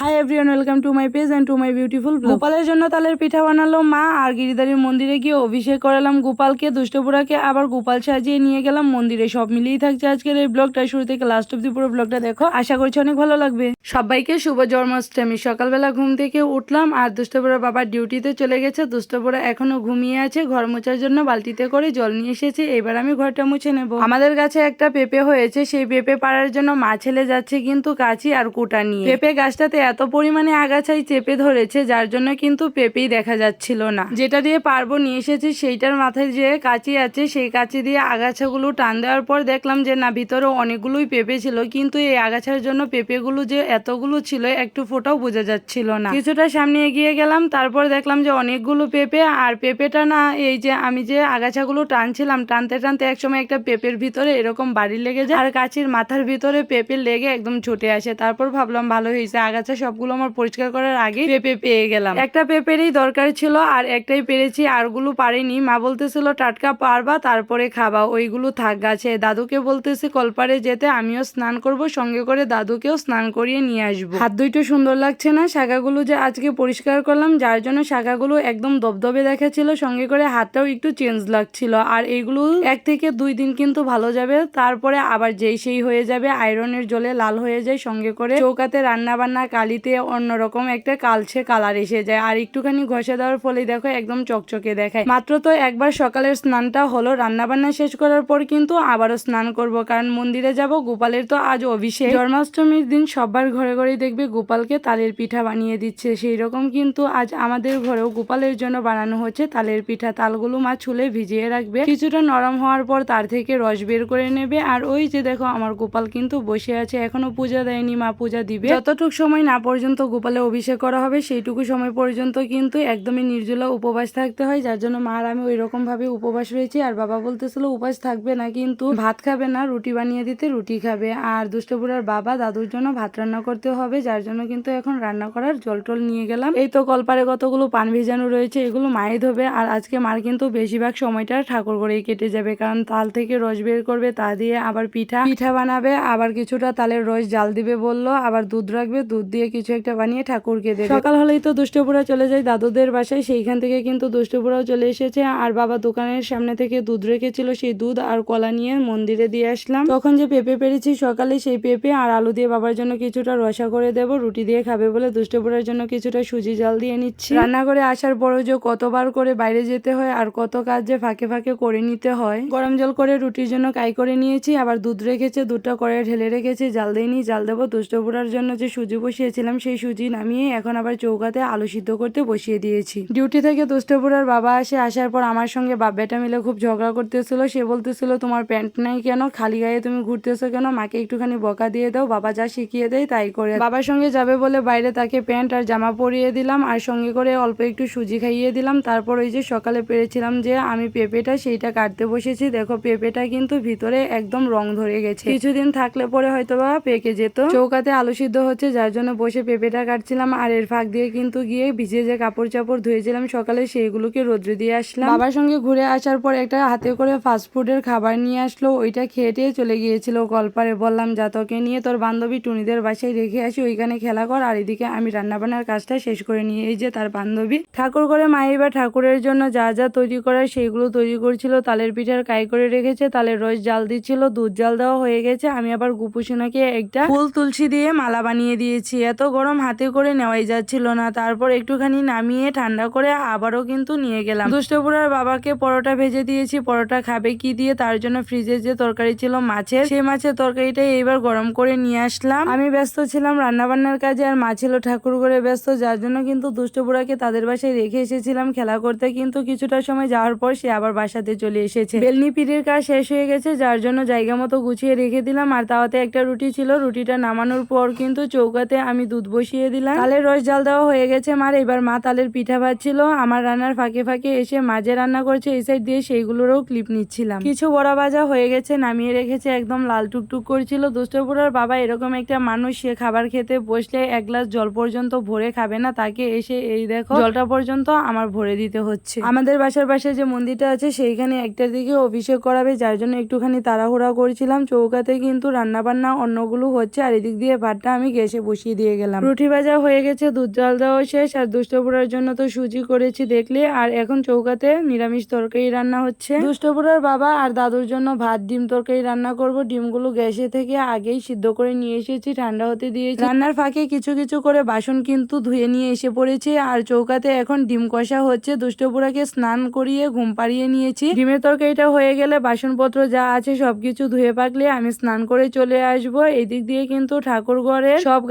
Hi everyone welcome to my page and to my beautiful গোপালের জন্য তালের পিঠা বানালো মা, আর গিরিধারীর মন্দিরে গিয়ে অভিষেক করালাম গোপালকে, দুষ্টপুরাকে, আবার গোপাল সাজিয়ে নিয়ে গেলাম মন্দিরে। সব মিলিয়েই থাকছে আজকের এই ব্লগটা শুরু থেকে লাস্ট অব্দি পুরো ব্লগটা দেখো। আশা করছি অনেক ভালো লাগবে। সবাইকে শুভ জন্মাষ্টমী। সকালবেলা ঘুম থেকে উঠলাম, আর দুষ্টপুরা বাবার ডিউটিতে চলে গেছে। দুষ্টপুরা এখনও ঘুমিয়ে আছে, ঘর মোছার জন্য বালতিতে করে জল নিয়ে এসেছে। এবার আমি ঘরটা মুছে নেব। আমাদের কাছে একটা পেঁপে হয়েছে। সেই পেঁপে পাড়ার জন্য মা ছেলে যাচ্ছে কিন্তু কাছি আর কুটা নিয়ে। পেঁপে গাছটাতে এত পরিমাণে আগাছাই চেপে ধরেছে, যার জন্য কিন্তু পেঁপেই দেখা যাচ্ছিল না। যেটা দিয়ে পারব নিয়ে এসেছি, সেইটার মাথায় যে কাঁচি আছে, সেই কাঁচি দিয়ে আগাছাগুলো টান দেওয়ার পর দেখলাম যে, না, ভিতরে অনেকগুলোই পেঁপে ছিল, কিন্তু এই আগাছার জন্য পেঁপেগুলো যে এতগুলো ছিল, একটু ফোটাও বোঝা যাচ্ছিল না। কিছুটা সামনে এগিয়ে গেলাম, তারপর দেখলাম যে, অনেকগুলো পেঁপে, আর পেঁপেটা না, এই যে আমি যে আগাছাগুলো টানছিলাম, টানতে টানতে একসময় একটা পেঁপের ভিতরে এরকম বাড়ি লেগে যায়, আর কাঁচির মাথার ভিতরে পেঁপে লেগে একদম ছুটে আসে। তারপর ভাবলাম, ভালো হয়েছে, আগাছা সবগুলো আমার পরিষ্কার করার আগে পেঁপে পেয়ে গেলাম। একটা পেঁপেরই দরকার ছিল আর একটাই পেরেছি, আরগুলো পারিনি। মা বলতেছিল, টাটকা পারবা, তারপরে খাবা। ওইগুলো থাক গাছে। দাদুকে বলতেছি, কলপারে যেতে আমিও স্নান করব, সঙ্গে করে দাদুকেও স্নান করিয়ে নিয়ে আসব। হাত দুইটা সুন্দর লাগছে না? শাখাগুলো যে আজকে পরিষ্কার করলাম, যার জন্য শাখাগুলো একদম দবদবে দেখাচ্ছিল, সঙ্গে করে হাতটাও একটু চেঞ্জ লাগছিল। আর এইগুলো এক থেকে দুই দিন কিন্তু ভালো যাবে, তারপরে আবার যেই সেই হয়ে যাবে, আয়রনের জলে লাল হয়ে যায়, সঙ্গে করে চৌকাতে রান্না বান্না কালিতে অন্যরকম একটা কালছে কালার এসে যায়। আর একটুখানি ঘষে দেওয়ার ফলে দেখো একদম চকচকে দেখায়। মাত্র তো একবার সকালের স্নানটা হলো রান্না বান্না শেষ করার পর কিন্তু আবারও স্নান করব, কারণ মন্দিরে যাব, গোপালের তো আজ অভিষেক। জন্মাষ্টমীর দিন সবার ঘরে ঘরে দেখবে গোপালকে তালের পিঠা বানিয়ে দিচ্ছে। সেই রকম কিন্তু আজ আমাদের ঘরেও গোপালের জন্য বানানো হচ্ছে তালের পিঠা। তালগুলো মা ছুলে ভিজিয়ে রাখবে। কিছুটা নরম হওয়ার পর তার থেকে রস বের করে নেবে। আর ওই যে দেখো, আমার গোপাল কিন্তু বসে আছে, এখনও পূজা দেয়নি, মা পূজা দিবে। যতটুক সময় না পর্যন্ত গোপালে অভিষেক করা হবে, সেইটুকু সময় পর্যন্ত কিন্তু একদমই নির্জলা উপবাস থাকতে হয়, যার জন্য মা আর আমি ওই রকম ভাবে উপবাস রয়েছি। আর বাবা বলতেছিল, উপাস থাকবে না, কিন্তু ভাত খাবে না, রুটি বানিয়ে দিতে রুটি খাবে। আর দুষ্টপুরার বাবা দাদুর জন্য ভাত রান্না করতে হবে, যার জন্য কিন্তু এখন রান্না করার জল টল নিয়ে গেলাম। এই তো কলপারে কতগুলো পান ভেজানো রয়েছে, এগুলো মায়ে ধোবে। আর আজকে মার কিন্তু বেশিরভাগ সময়টা ঠাকুর করেই কেটে যাবে, কারণ তাল থেকে রস বের করবে, তা দিয়ে আবার পিঠা। পিঠা বানাবে, আবার কিছুটা তালের রস জাল দিবে বলল, আবার দুধ রাখবে, দুধ দিয়ে কিছু একটা বানিয়ে ঠাকুরকে দেবে। সকাল হলেই তো দুষ্টপুরা চলে যায়, দাদুদের বাসায়, সেইখান থেকে কিন্তু দুষ্টপুরাও চলে এসেছে। আর বাবা দোকানের সামনে থেকে দুধ রেখেছিল সেই দুধ আর কলা নিয়ে মন্দিরে দিয়ে আসলাম। তখন যে পেঁপে পেরেছি সকালে সেই পেঁপে আর আলু দিয়ে বাবার জন্য কিছুটা রসা করে দেবো, রুটি দিয়ে খাবে বলে দুষ্টপুরার জন্য কিছুটা সুজি জাল দিয়ে নিচ্ছি। রান্না করে আসার পরও যে কতবার করে বাইরে যেতে হয় আর কত কাজ যে ফাঁকে ফাঁকে করে নিতে হয়, গরম জল করে রুটির জন্য কাই করে নিয়েছি। আবার দুধ রেখেছে, দুধটা করে ঢেলে রেখেছি, জাল দিইনি জাল দেবো। দুষ্টপুরার জন্য যে সুজি বসিয়েছিলাম সেই সুজি নামিয়ে এখন আবার চৌকাতে আলু সিদ্ধ করতে বসিয়ে দিয়েছি। ডিউটি থেকে দুষ্টপুরার বাবা আসে, আসার পর আমার সঙ্গে বাব্যাটা মিলে খুব ঝগড়া করতেছিল। সে বলতেছিল, তোমার প্যান্ট নাই কেন? খালি গায়ে তুমি ঘুরতেছো কেন? মাকে একটুখানি বকা দিয়ে দাও, বাবা যা শিখিয়ে দেয় তাই করে। বাবার সঙ্গে যাবে বলে বাইরে তাকে প্যান্ট আর জামা পরিয়ে দিলাম আর সঙ্গে করে অল্প একটু সুজি খাইয়ে দিলাম। তারপর ওই যে সকালে পেরেছিলাম যে আমি পেঁপেটা সেইটা কাটতে বসেছি। দেখো, পেঁপেটা কিন্তু ভিতরে একদম রং ধরে গেছে। কিছুদিন থাকলে পরে হয়তো বা পেকে যেত। চৌকাতে আলু সিদ্ধ হচ্ছে, যার জন্য বসে পেঁপেটা কাটছিলাম আর এর ফাঁক দিয়ে কিন্তু গিয়ে ভিজে যে কাপড় চাপড় ধুয়েছিলাম সকালে সেইগুলোকে রোদ্রে দিয়ে আসলাম। বাবার সঙ্গে ঘুরে আসার পর একটা হাতে করে ফাস্টফুডের খাবার নিয়ে আসলো, ওইটা খেয়ে টেয়ে চলে গিয়েছিল কলপারে বললাম, যা তোকে নিয়ে তোর বান্ধবী টুনিদের বাসায় রেখে আসি, ওইখানে খেলা কর আর এদিকে আমি রান্নাবান্নার কাজটা শেষ করে নিয়ে এই যে তার বান্ধবী। ঠাকুর করে মায়ের বা ঠাকুরের জন্য যা যা তৈরি করার সেইগুলো তৈরি করছিল। তালের পিঠার কাই করে রেখেছে, তালের রস জাল দিচ্ছিল, দুধ জাল দেওয়া হয়ে গেছে। আমি আবার গুপুসোনাকে একটা ফুল তুলসী দিয়ে মালা বানিয়ে দিয়েছি। এত গরম হাতে করে নেওয়াই যাচ্ছিল না। তারপর একটুখানি নামিয়ে ঠান্ডা করে আবারও কিন্তু নিয়ে গেলাম। দুষ্টপুরার বাবাকে পরোটা ভেজে দিয়েছি। পরোটা খাবে কি দিয়ে? তার জন্য ফ্রিজে যে তরকারি ছিল মাছের, সেই মাছের তরকারিটাই এইবার গরম করে নিয়ে আসলাম। আমি ব্যস্ত ছিলাম রান্না বান্নার কাজে আর মা ছিল ঠাকুর করে ব্যস্ত, যার জন্য কিন্তু দুষ্টপুরাকে তাদের বাসায় রেখে এসেছিলাম। খেলা করতে কিন্তু কিছুটা সময় যাওয়ার পর সে আবার বাসাতে চলে এসেছে। বেলনি পিড়ির কাজ শেষ হয়ে গেছে, যার জন্য জায়গা মতো গুছিয়ে রেখে দিলাম। আর তাওয়াতে একটা রুটি ছিল। রুটিটা নামানোর পর কিন্তু চৌকাতে আমি দুধ বসিয়ে দিলাম। তালের রস জাল দেওয়া হয়ে গেছে মার। এবার মা তালের পিঠা ভাজছিল। আমার রান্নার ফাঁকে ফাঁকে এসে মাঝে রান্না করছে এই সাইড দিয়ে সেইগুলোরও ক্লিপ নিচ্ছিলাম। কিছু বড়া ভাজা হয়ে গেছে নামিয়ে রেখেছে একদম লাল টুকটুক করছিল। দুষ্টপুরার বাবা এরকম একটা মানুষ সে খাবার খেতে বসলে এক গ্লাস জল পর্যন্ত ভরে খাবে না তাকে এসে এই দেখো জলটা পর্যন্ত আমার ভরে দিতে হচ্ছে। আমাদের বাসার পাশে যে মন্দিরটা আছে সেইখানে একটার দিকে অভিষেক করাবে যার জন্য একটুখানি তাড়াহুড়া করছিলাম। চৌকাতে কিন্তু রান্না বান্না অন্যগুলো হচ্ছে আর এদিক দিয়ে ভাতটা আমি গ্যাসে বসিয়ে দিয়ে দিয়ে গেলাম। রুটি ভাজা হয়ে গেছে, দুধ জল দেওয়া শেষ, আর দুষ্টপুরার জন্য তো সুজি করেছি দেখলে। আর এখন চৌকাতে নিরামিষ তরকারি রান্না হচ্ছে। দুষ্টপুরার বাবা আর দাদুর জন্য ভাত, ডিম তরকারি রান্না করব। ডিমগুলো গ্যাসে থেকে আগেই সিদ্ধ করে নিয়ে এসেছি, ঠান্ডা হতে দিয়েছি। রান্নার ফাঁকে কিছু কিছু করে বাসন কিন্তু ধুয়ে নিয়ে এসে পড়েছি, আর চৌকাতে এখন ডিম কষা হচ্ছে। দুষ্টপুরাকে স্নান করিয়ে ঘুম পাড়িয়ে নিয়েছি। ডিমের তরকারিটা হয়ে গেলে বাসনপত্র যা আছে সবকিছু ধুয়ে পাকলে আমি স্নান করে চলে আসব। এদিক দিয়ে কিন্তু ঠাকুর ঘরে সব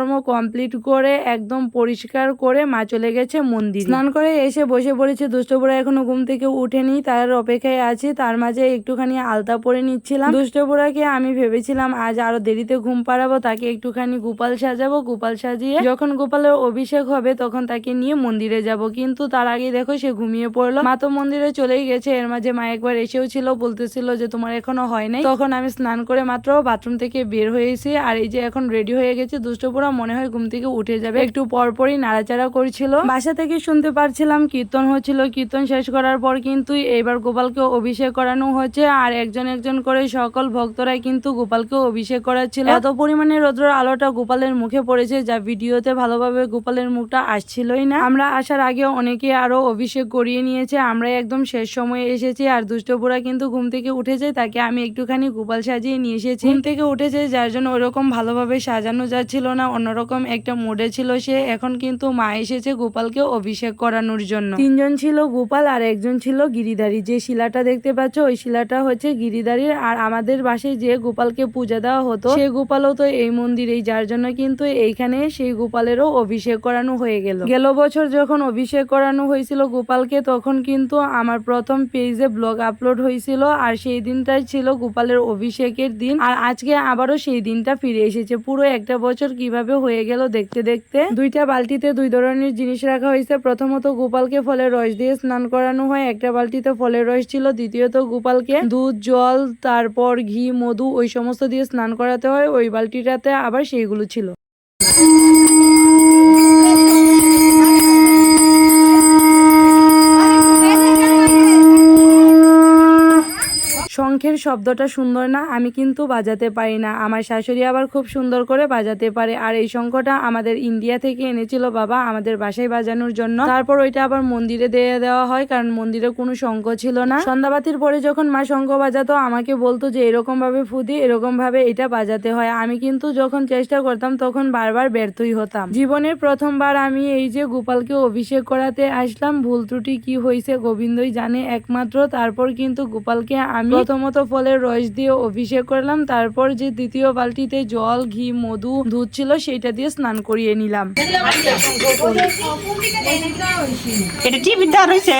কাজকর্ম কমপ্লিট করে একদম পরিষ্কার করে মা চলে গেছে মন্দির। স্নান করে এসে বসে পড়েছে দুষ্টপুরা এখনও ঘুম থেকে উঠেনি, তার অপেক্ষায় আছে, তার মাঝে একটুখানি আলতা পরে নিচ্ছিলাম। দুষ্টপুরাকে আমি ভেবেছিলাম, আজ আরও দেরিতে ঘুম পাড়াবো, তাকে একটুখানি গোপাল সাজাবো, গোপাল সাজিয়ে যখন গোপালের অভিষেক হবে তখন তাকে নিয়ে মন্দিরে যাব। কিন্তু তার আগে দেখো সে ঘুমিয়ে পড়ল। মা তো মন্দিরে চলেই গেছে, এর মাঝে মা একবার এসেও ছিল, বলতেছিল যে তোমার এখনও হয় নাই। তখন আমি স্নান করে মাত্র বাথরুম থেকে বের হয়েছি, আর এই যে এখন রেডি হয়ে গেছে দুষ্টপুরা মনে হয় ঘুম থেকে উঠে যাবে। একটু পরপরই নাড়াচাড়া করছিল। বাসা থেকে শুনতে পারছিলাম কীর্তন হচ্ছিল। কীর্তন শেষ করার পর কিন্তু এবার গোপালকে অভিষেক করানো হচ্ছে আর একজন একজন করে সকল ভক্তরাই কিন্তু গোপালকে অভিষেক করাচ্ছিল। এত পরিমাণে রৌদ্রের আলোটা গোপালের মুখে পড়েছে যা ভিডিওতে ভালোভাবে গোপালের মুখটা আসছিলই না। আমরা আসার আগে অনেকে আরও অভিষেক করিয়ে নিয়েছে। আমরা একদম শেষ সময়ে এসেছি আর দুষ্টপুরা কিন্তু ঘুম থেকে উঠেছে তাকে আমি একটুখানি গোপাল সাজিয়ে নিয়ে এসেছি। ঘুম থেকে উঠেছে যার জন্য ওরকম ভালোভাবে সাজানো যাচ্ছিল না। অন্যরকম একটা মোডে ছিল সে। এখন কিন্তু মা এসেছে গোপালকে অভিষেক করানোর জন্য। তিনজন ছিল গোপাল আর একজন ছিল গিরিধারী। যে শিলাটা দেখতে পাচ্ছ, ওই শিলাটা হচ্ছে গিরিধারীর। আর আমাদের বাসায় যে গোপালকে পূজা দেওয়া হতো সেই গোপালও তো এই মন্দিরেই। যার জন্য কিন্তু এইখানে সেই গোপালেরও অভিষেক করানো হয়ে গেল। গেল বছর যখন অভিষেক করানো হয়েছিল গোপালকে, তখন কিন্তু আমার প্রথম পেজে ব্লগ আপলোড হয়েছিল। আর সেই দিনটাই ছিল গোপালের অভিষেকের দিন। আর আজকে আবারও সেই দিনটা ফিরে এসেছে। পুরো একটা বছর কীভাবে হয়ে গেল দেখতে দেখতে। দুইটা বালতিতে দুই ধরনের জিনিস রাখা হয়েছে। প্রথমত গোপালকে ফলের রস দিয়ে স্নান করানো হয়। একটা বালতিতে ফলের রস ছিল। দ্বিতীয়ত গোপালকে দুধ, জল, তারপর ঘি, মধু ওই সমস্ত দিয়ে স্নান করাতে হয়। ওই বালতিটাতে আবার সেইগুলো ছিল। শব্দটা সুন্দর না, আমি কিন্তু বাজাতে পারি না। আমার শাশুড়ি আবার খুব সুন্দর করে বাজাতে পারে। আর এই শঙ্খটা আমাদের ইন্ডিয়া থেকে এনেছিল বাবা আমাদের বাসায় বাজানোর জন্য। তারপর ওইটা আবার মন্দিরে দিয়ে দেওয়া হয়, কারণ মন্দিরে কোনো শঙ্খ ছিল না। সন্ধ্যাবাতির পরে যখন মা শঙ্খ বাজাতো, আমাকে বলতো যে এরকম ভাবে ফুদি এরকম ভাবে এটা বাজাতে হয়। আমি কিন্তু যখন চেষ্টা করতাম, তখন বারবার ব্যর্থই হতাম। জীবনের প্রথমবার আমি এই যে গোপালকে অভিষেক করাতে আসলাম, ভুল ত্রুটি কি হয়েছে গোবিন্দই জানে। একমাত্র তারপর কিন্তু গোপালকে আমি প্রথমত ফলের রস দিয়ে অভিষেক করলাম। তারপর যে দ্বিতীয় বালতিতে জল ঘি মধু দুধ ছিল সেইটা দিয়ে স্নান করিয়ে নিলাম। এটা টিভি দেওয়া রয়েছে?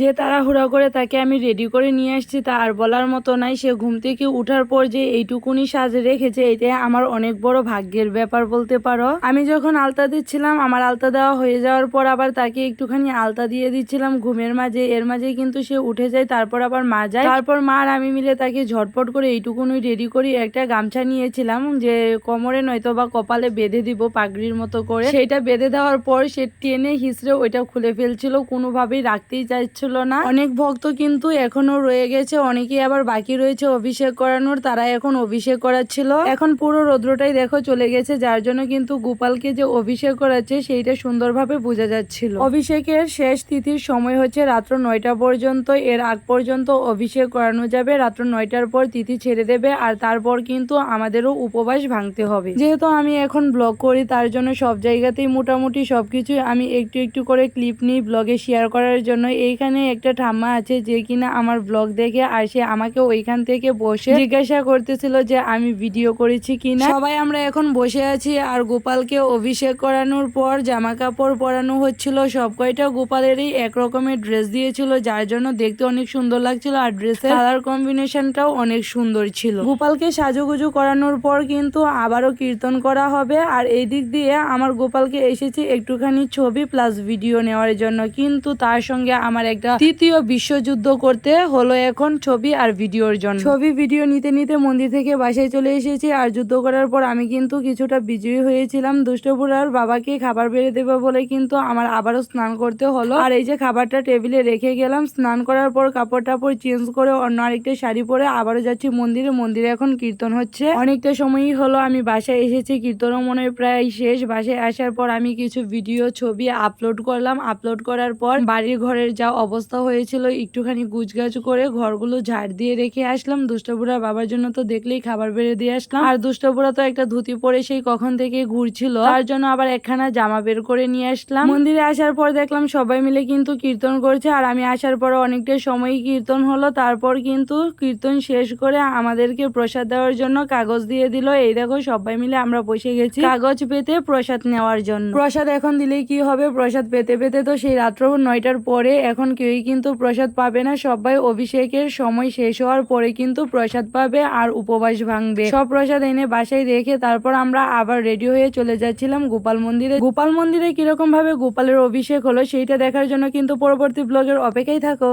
যে তাড়াহুড়া করে তাকে আমি রেডি করে নিয়ে আসছি, তা আর বলার মতো নাই। সে ঘুম থেকে উঠার পর যে এইটুকুনি সাজে রেখেছে এটা আমার অনেক বড় ভাগ্যের ব্যাপার বলতে পারো। আমি যখন আলতা দিচ্ছিলাম, আমার আলতা দেওয়া হয়ে যাওয়ার পর আবার তাকে একটুখানি আলতা দিয়ে দিচ্ছিলাম ঘুমের মাঝে। এর মাঝে কিন্তু সে উঠে যায়, তারপর আবার মা যায়। তারপর মা আর আমি মিলে তাকে ঝটপট করে এইটুকুনি রেডি করি, একটা গামছা নিয়েছিলাম যে কোমরে নয়তো বা কপালে বেঁধে দিব পাগড়ির মতো করে। সেটা বেঁধে দেওয়ার পর সে টেনে হিসড়ে ওইটা খুলে ফেলছিল। কোনোভাবেই রাখতেই চাইছিল না। অনেক ভক্ত কিন্তু এখনও রয়ে গেছে, অনেকেই আবার বাকি রয়েছে অভিষেক করানোর তারা এখন অভিষেক করাচ্ছিল। এখন পুরো রৌদ্রটাই দেখো চলে গেছে, যার জন্য কিন্তু গোপালকে যে অভিষেক করাচ্ছে সেইটা সুন্দরভাবে বোঝা যাচ্ছিল। অভিষেকের শেষ তিথির সময় হচ্ছে রাত্র নয়টা পর্যন্ত, এর আগ পর্যন্ত অভিষেক করানো যাবে। রাত্র নয়টার পর তিথি ছেড়ে দেবে আর তারপর কিন্তু আমাদেরও উপবাস ভাঙতে হবে। যেহেতু আমি এখন ব্লগ করি, তার জন্য সব জায়গাতেই মোটামুটি সবকিছু আমি একটু একটু করে ক্লিপ নিই, ব্লগে শেয়ার করার জন্য এইখানে একটা ঠাম্মা আছে যে কিনা আমার ব্লগ দেখে আর সে আমাকে ওইখান থেকে বসে জিজ্ঞাসা করতেছিল যে আমি ভিডিও করেছি কিনা। সবাই আমরা এখন বসে আছি আর গোপালকে অভিষেক করানোর পর জামা কাপড় পরানো হচ্ছিল। সব কয়টা গোপালেরই এক রকমের ড্রেস দিয়েছিল, যার জন্য দেখতে অনেক সুন্দর লাগছিল আর ড্রেসের কালার কম্বিনেশনটাও অনেক সুন্দর ছিল। গোপালকে সাজুগুজু করানোর পর কিন্তু আবারও কীর্তন করা হবে। আর এই দিক দিয়ে আমার গোপালকে এসেছি একটুখানি ছবি প্লাস ভিডিও নেওয়ার জন্য কিন্তু তার সঙ্গে আমার একটা তৃতীয় বিশ্বযুদ্ধ করতে হলো এখন ছবি আর ভিডিওর জন্য। ছবি, ভিডিও নিতে নিতে মন্দির থেকে বাসায় চলে এসেছি আর যুদ্ধ করার পর আমি কিন্তু কিছুটা বিজয়ী হয়েছিলাম। দুষ্টপুরার বাবাকে খাবার বেড়ে দেবে বলে কিন্তু আমার আবারও স্নান করতে হলো। আর এই যে খাবারটা টেবিলে রেখে গেলাম, স্নান করার পর কাপড় টাপড় চেঞ্জ করে অন্য আরেকটা শাড়ি পরে আবারও যাচ্ছি মন্দিরে। মন্দিরে এখন কীর্তন হচ্ছে। অনেকটা সময়ই হলো, আমি বাসায় এসেছি। কীর্তনও মনে প্রায় শেষ। বাসায় আসার পর আমি কিছু ভিডিও ছবি আপলোড করলাম। আপলোড করার পর বাড়ির ঘরের যা অবস্থা হয়েছিল, একটুখানি গুছগাছ করে ঘরগুলো ঝাড় দিয়ে রেখে আসলাম। দুষ্টপুরা বাবার জন্য তো দেখলেই খাবার বেড়ে দিয়ে আসলাম। আর দুষ্টপুরা তো একটা ধুতি পরে সেই কখন থেকে ঘুরছিল। তার জন্য আবার একখানা জামা বের করে নিয়ে আসলাম। মন্দিরে আসার পর দেখলাম সবাই মিলে কিন্তু কীর্তন করছে। আর আমি আসার পর অনেকটা সময় কীর্তন হলো। তারপর কিন্তু কীর্তন শেষ করে আমাদেরকে প্রসাদ দেওয়ার জন্য কাগজ দিয়ে দিল। এই দেখো সবাই মিলে আমরা বসে গেছি কাগজ পেতে প্রসাদ নেওয়ার জন্য। প্রসাদ এখন দিলেই কি হবে? প্রসাদ পেতে পেতে তো সেই রাত্র নয়টার পরে এখন কেউই কিন্তু প্রসাদ পাবে না। সবাই অভিষেকের সময় শেষ হওয়ার পরে কিন্তু প্রসাদ পাবে আর উপবাস ভাঙবে। সব প্রসাদ এনে বাসায় রেখে তারপর আমরা আবার রেডি হয়ে চলে যাচ্ছিলাম গোপাল মন্দিরে। গোপাল মন্দিরে কীরকম ভাবে গোপালের অভিষেক হলো সেইটা দেখার জন্য কিন্তু পরবর্তী ব্লগের অপেক্ষায় থাকো।